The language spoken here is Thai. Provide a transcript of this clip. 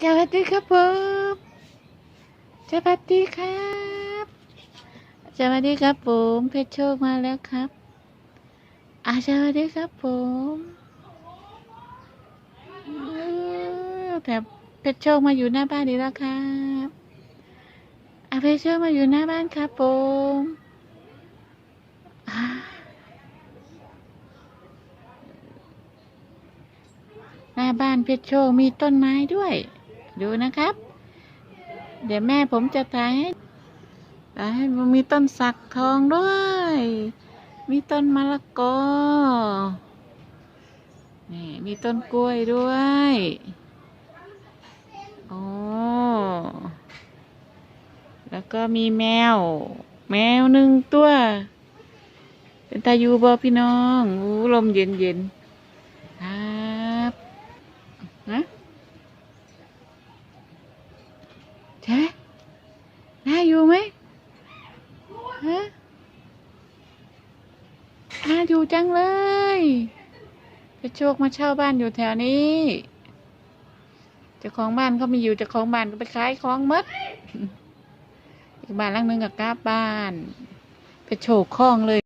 สวัสดีครับผมสวัสดีครับสวัสดีครับผมเพชรโชคมาแล้วครับอาสวัสดีครับผมเออแต่เพชรโชคมาอยู่หน้าบ้านดีแล้วครับอาเพชรโชคมาอยู่หน้าบ้านครับผมหน้าบ้านเพชรโชคมีต้นไม้ด้วย ดูนะครับ เดี๋ยวแม่ผมจะถ่ายให้ถ่ายให้มันมีต้นสักทองด้วย มีต้นมะละกอ นี่มีต้นกล้วยด้วยโอ้แล้วก็มีแมว แมวหนึ่งตัว เป็นตายูบอพี่น้องอู้ลมเย็นเย็นๆครับฮะ เจ๊น่าอยู่ไหมฮะน่าอยู่จังเลยไปโชคมาเช่าบ้านอยู่แถวนี้เจ้าของบ้านเขามีอยู่เจ้าของบ้านก็ไปขายของหมดอีกบ้านหลังหนึงกับกลับบ้านไปโชคคล้องเลย